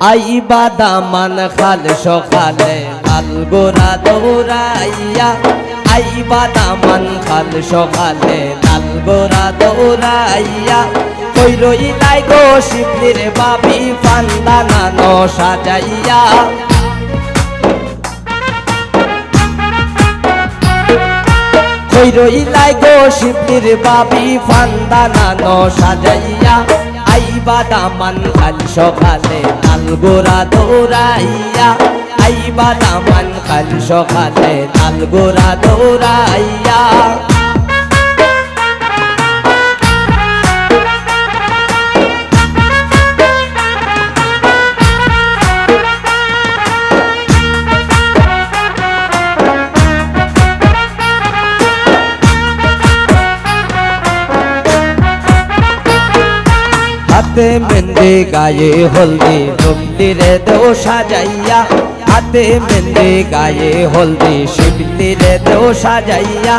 আইবা দামান খাল সকালে লাল গোরা দৌড়াইয়া। আইবা দামান খাল সকালে লাল গোরা দৌড়াইয়া। কই রই তাই গো শিবলির বাবি ফান্দা নানো সাজাইয়া। কই রই লাই গো শিবলির বাবি ফান্দা নানো সাজাইয়া। আইবা দামান খাল সকালে লাল গোরা দৌড়াইয়া। আইবা দামান খাল সকালে লাল গোরা দৌড়াইয়া। হাতে মেন্দে গায়ে হলদি ডুবলি রে দেও সাজাইয়া। হাতে মেন্দে গায়ে হলদি শিবলি রে দেও সাজাইয়া।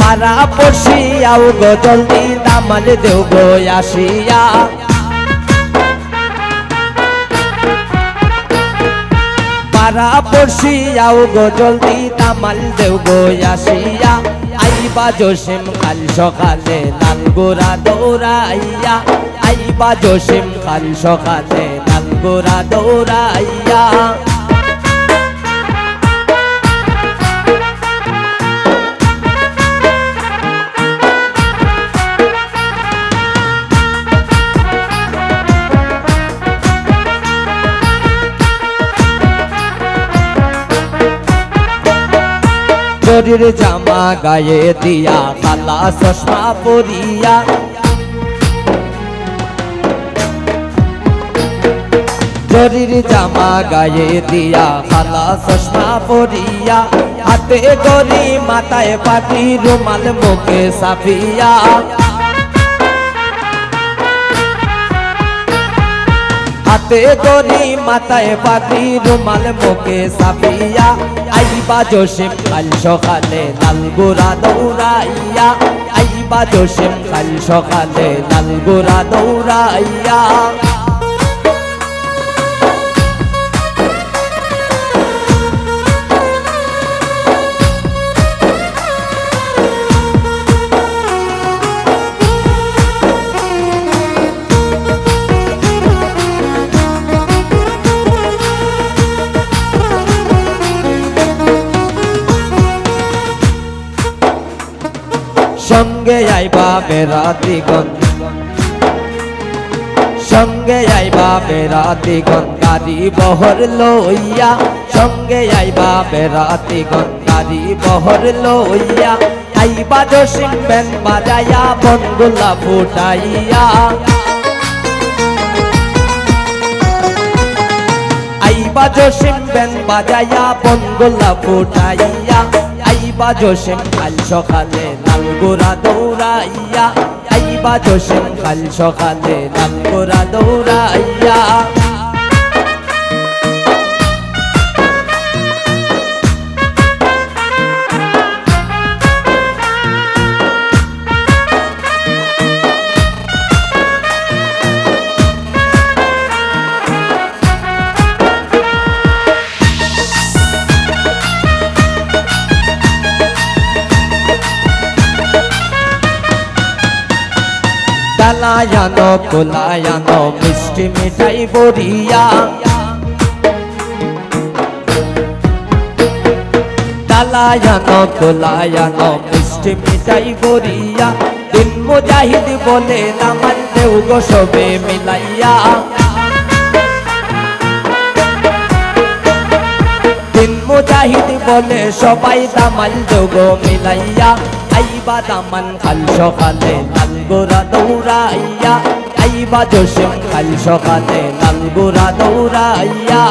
পারা পড়শিয়াও গো, জলদি দামাল দেও গো আসিয়া। পারা পড়শিয়াও গো, জলদি দামাল দেও গো আসিয়া। আইবা জসিম কাল সকালে লাল গোরা দৌড়াইয়া। আইবা জসিম কাল সকালে লাল গোরা দৌড়াইয়া। শরীর জামা গায়ে দিয়া কালা চশমা পরিয়া। শরীর জামা গায়ে দিয়া কালা চশমা পরিয়া। হাতে গরি মাথায় পাটি, রুমাল মুখে সাফিয়া। হাতে দড়ি মাথায় পাতি, রুমাল মুখে সাপিয়া। আইবা জোসেম কাল সকালে লাল গোরা দৌড়াইয়া। আইবা জোসেম কাল সকালে লাল গোরা দৌড়াইয়া। সঙ্গে আইবা বেড়াতিগণ সঙ্গে আইবা বেড়াতিগণ গাড়ি বহর লইয়া। সঙ্গে আইবা বেড়াতিগণ গাড়ি বহর লইয়া। আইবা জসিম বেন বাজাইয়া বনগুলা ফুটাইয়া। আইবা জসিম বেন বাজাইয়া বনগুলা ফুটাইয়া। আইবা জোশেন কাল সকালে লাল গোরা দৌড়াইয়া। আইবা জোশেন কাল সকালে লাল গোরা দৌড়াইয়া। ডালায়ানো কোলায়ানো মিষ্টি মিঠাই বড়িয়া। ডালায়ানো কোলায়ানো মিষ্টি মিঠাই বড়িয়া। দিন মুজাহিদ বলে, না দেউ গো সবে মিলাইয়া। বলে সবাই দামাল যোগ মিলাইয়া। আইবা দামান খাল সকালে লাল গোরা দৌড়াইয়া। আইবা জোসেম খাল সকালে লাল গোরা দৌড়াইয়া।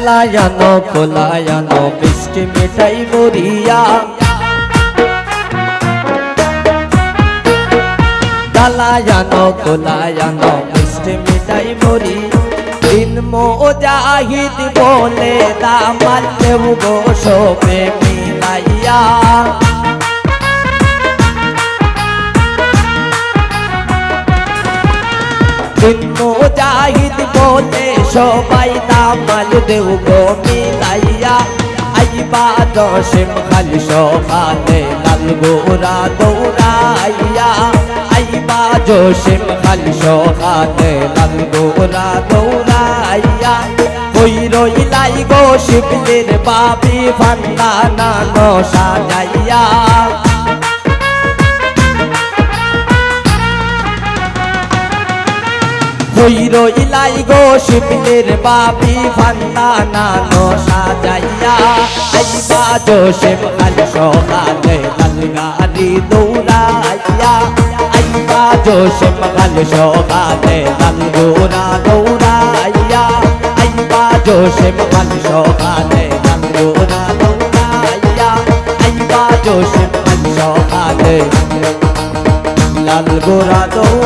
কালায়ানো খোলায়ানো মিষ্টি মিঠাই মরিয়া। দালায়ানো খোলায়ানো মিষ্টি মিঠাই মরি দিন মোজাহিদ বলে দামাল দেব গো সবে মিলাইয়া। মোজাহিদ বলে সবাই দামাল দেব গো মিলাইয়া আইবা দশম খালি সকালে লাল গোরা দৌড়াইয়া। আইবা জোশম খালি সকালে লাল গোরা দৌড়াইয়া। কই রইলাই গো শিবলির বাবি ফান্ডা নানো সাজাইয়া কইর ইলাই গো শিবলির বাবি ফান্তা নানো সাজাইয়া। আইবা জোশেম আল সকালে লাল গাড়ি দৌড়াইয়া আইবা জোশেম আল সকালে লাল গোরা দৌড়াইয়া আইবা জোশেম আল সকালে লাল গোরা দৌড়াইয়া আইবা জোশেম আল সকালে লাল গোরা দৌড়া